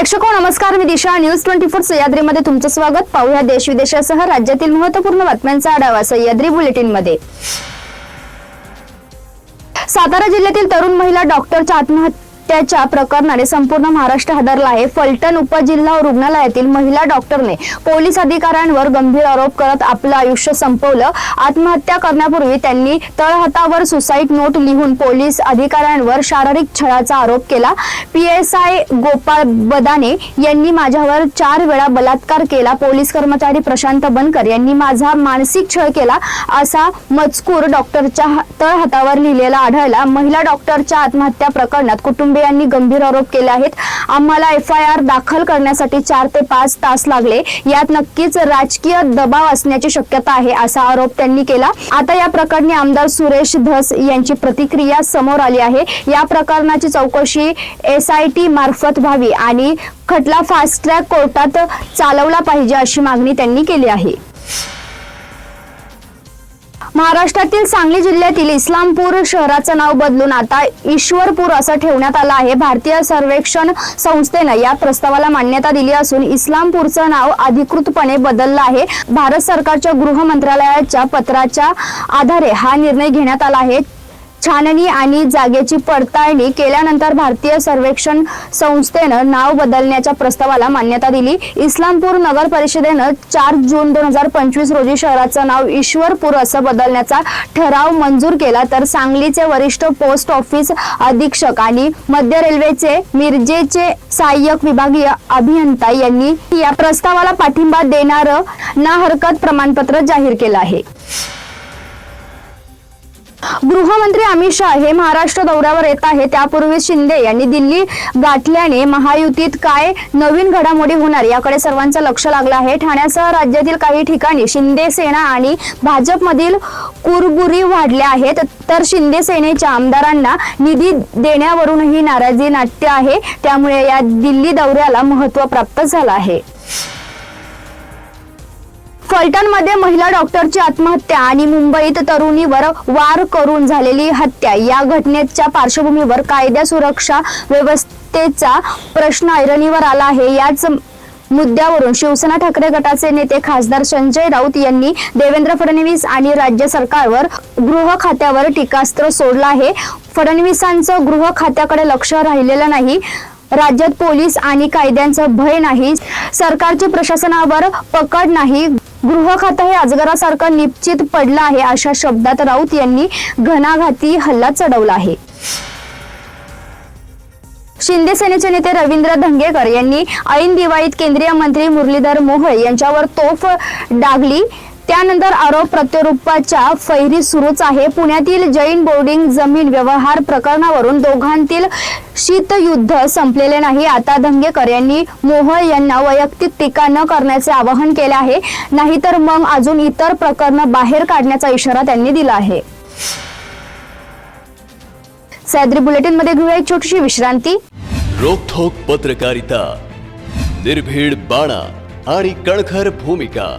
प्रेक्षको नमस्कार मी Disha. News twenty four सह्याद्रीमध्ये तुमचं स्वागत. पाहूया देश विदेशासह राज्यातील महत्त्वपूर्ण बातम्यांचा आढावा सह्याद्री बुलेटिनमध्ये सातारा जिल्ह्यातील तरुण महिला डॉक्टरच्या आत्महत्या हत्याच्या प्रकरणाने संपूर्ण महाराष्ट्र हादरला आहे. फलटण उपजिल्हा रुग्णालयातील महिला डॉक्टरने पोलीस अधिकाऱ्यांवर गंभीर आरोप करत आपलं आयुष्य संपवलं. आत्महत्या करण्यापूर्वी त्यांनी तळहातावर सुसाईड नोट लिहून पोलीस अधिकाऱ्यांवर शारीरिक छळाचा आरोप केला. पीएसआय गोपाळ बदाने यांनी माझ्यावर चार वेळा बलात्कार केला. पोलीस कर्मचारी प्रशांत बनकर यांनी माझा मानसिक छळ केला असा मजकूर डॉक्टरच्या तळहातावर लिहिलेला आढळला. महिला डॉक्टरच्या आत्महत्या प्रकरणात कुटुंबियांनी गंभीर आरोप केले आहेत. आम्हाला एफ आय आर दाखल करण्यासाठी चार ते पाच तास लागले. यात नक्कीच राजकीय दबाव असण्याची शक्यता आहे असा आरोप त्यांनी केला. आता या प्रकरणी आमदार सुरेश धस यांची प्रतिक्रिया समोर आली आहे. या प्रकरणाची चौकशी एस आय टी मार्फत व्हावी आणि खटला फास्ट ट्रॅक कोर्टात चालवला पाहिजे अशी मागणी त्यांनी केली आहे. महाराष्ट्रातील सांगली जिल्ह्यातील इस्लामपूर शहराचं नाव बदलून आता ईश्वरपूर असं ठेवण्यात आलं आहे. भारतीय सर्वेक्षण संस्थेनं या प्रस्तावाला मान्यता दिली असून इस्लामपूरचं नाव अधिकृतपणे बदललं आहे. भारत सरकारच्या गृह मंत्रालयाच्या पत्राच्या आधारे हा निर्णय घेण्यात आला आहे. छाननी आणि जागेची पडताळणी केल्यानंतर भारतीय सर्वेक्षण संस्थेनं नाव बदलण्याच्या प्रस्तावाला मान्यता दिली. इस्लामपूर नगर परिषदेनं चार जून दोन हजार पंचवीस रोजी शहराचं नाव ईश्वरपूर असं बदलण्याचा ठराव मंजूर केला. तर सांगलीचे वरिष्ठ पोस्ट ऑफिस अधीक्षक आणि मध्य रेल्वेचे मिरजेचे सहाय्यक विभागीय अभियंता यांनी या प्रस्तावाला पाठिंबा देणारं ना हरकत प्रमाणपत्र जाहीर केलं आहे. गृहमंत्री अमित शाह हे महाराष्ट्र दौऱ्यावर येत आहे त्यापूर्वी शिंदे यांनी दिल्ली गाठल्याने महायुतीत काय नवीन घडामोडी होणार याकडे सर्वांचं लक्ष लागलं आहे. ठाण्यासह राज्यातील काही ठिकाणी शिंदे सेना आणि भाजपमधील कुरबुरी वाढल्या आहेत. तर शिंदे सेनेच्या आमदारांना निधी देण्यावरूनही नाराजी नाट्य आहे. त्यामुळे या दिल्ली दौऱ्याला महत्त्व प्राप्त झालं आहे. फलटणमध्ये महिला डॉक्टरची आत्महत्या आणि मुंबईत तरुणीवर वार करून झालेली हत्या. या घटनेच्या पार्श्वभूमीवर कायद्या सुरक्षा व्यवस्थेचा प्रश्न ऐरणीवर आला आहे. याच मुद्द्यावरून शिवसेना ठाकरे गटाचे नेते खासदार संजय राऊत यांनी देवेंद्र फडणवीस आणि राज्य सरकारवर गृह खात्यावर टीकास्त्र सोडलं आहे. फडणवीसांचं गृह खात्याकडे लक्ष राहिलेलं नाही. राज्यात पोलीस आणि कायद्यांचं भय नाही. सरकारची प्रशासनावर पकड नाही. गृह खातं हे अजगरासारखं निश्चित पडलं आहे अशा शब्दात राऊत यांनी घणाघाती हल्ला चढवला आहे. शिंदे सेनेचे नेते रवींद्र धंगेकर यांनी ऐन दिवाळीत केंद्रीय मंत्री मुरलीधर मोहोळ यांच्यावर तोफ डागली त्यानंतर आरोप प्रत्यारोपाच्या फैरी सुरूच आहे. पुण्यातील जैन बोर्डिंग जमीन व्यवहार प्रकरणावरून दोघांतील शीतयुद्ध संपलेले नाही. आता धंगेकर यांनी मोहोळ यांना वैयक्तिक टीका न करण्याचे आवाहन केले आहे. नाहीतर मग अजून इतर प्रकरणं बाहेर काढण्याचा इशारा त्यांनी दिला आहे. सह्याद्री बुलेटिनमध्ये घेऊया एक छोटीशी विश्रांती. रोखोक पत्रकारिता निर्भीड बाणा आणि कणखर भूमिका.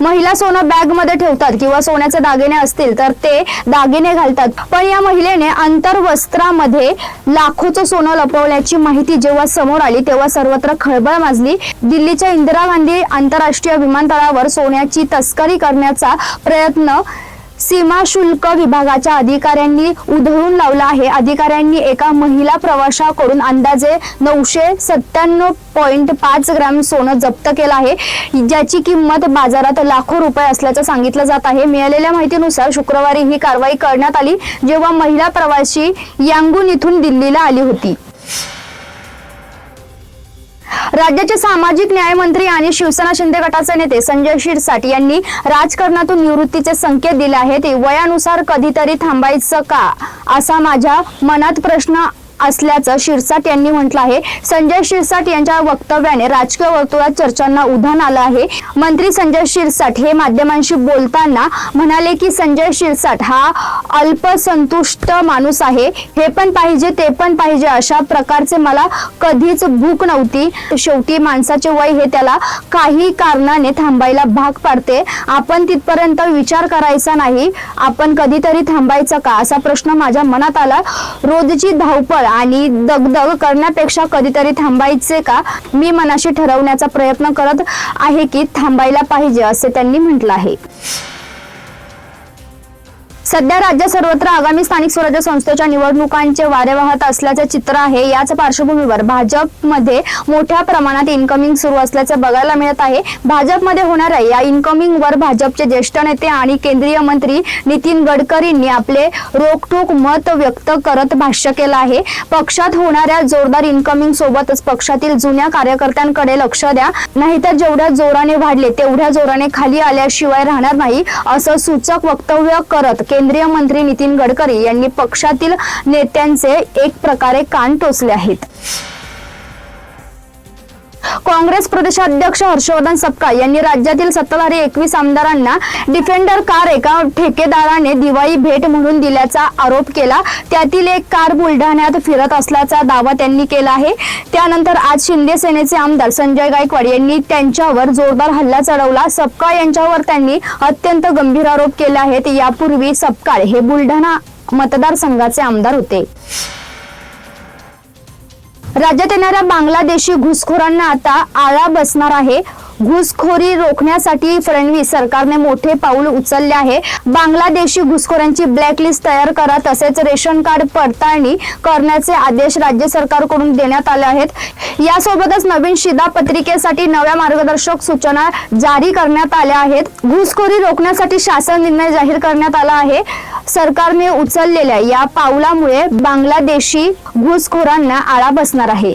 महिला सोनं बॅगमध्ये ठेवतात किंवा सोन्याचे दागिने असतील तर ते दागिने घालतात. पण या महिलेने अंतर्वस्त्रामध्ये लाखोचं सोनं लपवल्याची माहिती जेव्हा समोर आली तेव्हा सर्वत्र खळबळ माजली. दिल्लीच्या इंदिरा गांधी आंतरराष्ट्रीय विमानतळावर सोन्याची तस्करी करण्याचा प्रयत्न सीमा शुल्क विभागाच्या अधिकाऱ्यांनी उधळून लावला आहे. अधिकाऱ्यांनी एका महिला प्रवाशाकडून अंदाजे नऊशे सत्त्याण्णव पॉईंट पाच ग्रॅम सोनं जप्त केलं आहे. ज्याची किंमत बाजारात लाखो रुपये असल्याचं सांगितलं जात आहे. मिळालेल्या माहितीनुसार शुक्रवारी ही कारवाई करण्यात आली जेव्हा महिला प्रवासी यांगून इथून दिल्लीला आली होती. राज्याचे सामाजिक न्याय मंत्री आणि शिवसेना शिंदे गटाचे नेते संजय शिरसाट यांनी राजकारणातून निवृत्तीचे संकेत दिले आहेत. वयानुसार कधीतरी थांबायचं का? असा माझ्या मनात प्रश्न असल्याचं शिरसाट यांनी म्हटलं आहे. संजय शिरसाट यांच्या वक्तव्याने राजकीय वर्तुळात चर्चांना उधाण आलं आहे. मंत्री संजय शिरसाट हे माध्यमांशी बोलताना म्हणाले की संजय शिरसाट हा अल्पसंतुष्ट माणूस आहे. हे पण पाहिजे ते पण पाहिजे अशा प्रकारचे मला कधीच भूक नव्हती. शेवटी माणसाचे वय हे त्याला काही कारणाने थांबायला भाग पाडते. आपण तिथपर्यंत विचार करायचा नाही. आपण कधीतरी थांबायचं का? असा प्रश्न माझ्या मनात आला. रोजची धावपळ आणि दगदग करण्यापेक्षा कधीतरी थांबायचे का? मी मनाशी ठरवण्याचा प्रयत्न करत आहे की थांबायला पाहिजे असे त्यांनी म्हटलं आहे. सध्या राज्यात सर्वत्र आगामी स्थानिक स्वराज्य संस्थेच्या निवडणुकांचे वारे वाहत असल्याचे चित्र आहे. याच पार्श्वभूमीवर भाजपमध्ये मोठ्या प्रमाणात इन्कमिंग सुरू असल्याचं बघायला मिळत आहे. भाजपमध्ये होणाऱ्या या इन्कमिंग वर भाजपचे ज्येष्ठ नेते आणि केंद्रीय मंत्री नितीन गडकरींनी आपले रोखोक मत व्यक्त करत भाष्य केलं आहे. पक्षात होणाऱ्या जोरदार इन्कमिंग सोबतच पक्षातील जुन्या कार्यकर्त्यांकडे लक्ष द्या. नाहीतर जेवढ्या जोराने वाढले तेवढ्या जोराने खाली आल्याशिवाय राहणार नाही असं सूचक वक्तव्य करत केंद्रीय मंत्री नितीन गडकरी यांनी पक्षातील नेत्यांचे एक प्रकारे कान टोचले आहेत. काँग्रेस प्रदेशाध्यक्ष हर्षवर्धन सपकाळ यांनी राज्यातील सत्ताधारी एकवीस आमदारांना डिफेंडर कार एका ठेकेदाराने दिवाळी भेट म्हणून दिल्याचा आरोप केला. त्यातील एक कार बुलढाण्यात फिरत असल्याचा दावा त्यांनी केला आहे. त्यानंतर आज शिंदे सेनेचे आमदार संजय गायकवाड यांनी त्यांच्यावर जोरदार हल्ला चढवला. सपकाळ यांच्यावर त्यांनी अत्यंत गंभीर आरोप केले आहेत. यापूर्वी सपकाळ हे बुलढाणा मतदारसंघाचे आमदार होते. राज्यात येणाऱ्या बांगलादेशी घुसखोरांना आता आळा बसणार आहे. घुसखोरी रोखण्यासाठी फडणवीस सरकारने मोठे पाऊल उचलले आहे. बांगलादेशी घुसखोरांची ब्लॅकलिस्ट तयार करा तसेच रेशन कार्ड पडताळणी करण्याचे आदेश राज्य सरकारकडून देण्यात आले आहेत. यासोबतच नवीन शिधापत्रिकेसाठी नव्या मार्गदर्शक सूचना जारी करण्यात आल्या आहेत. घुसखोरी रोखण्यासाठी शासन निर्णय जाहीर करण्यात आला आहे. सरकारने उचललेल्या या पावलामुळे बांगलादेशी घुसखोरांना आळा बसणार आहे.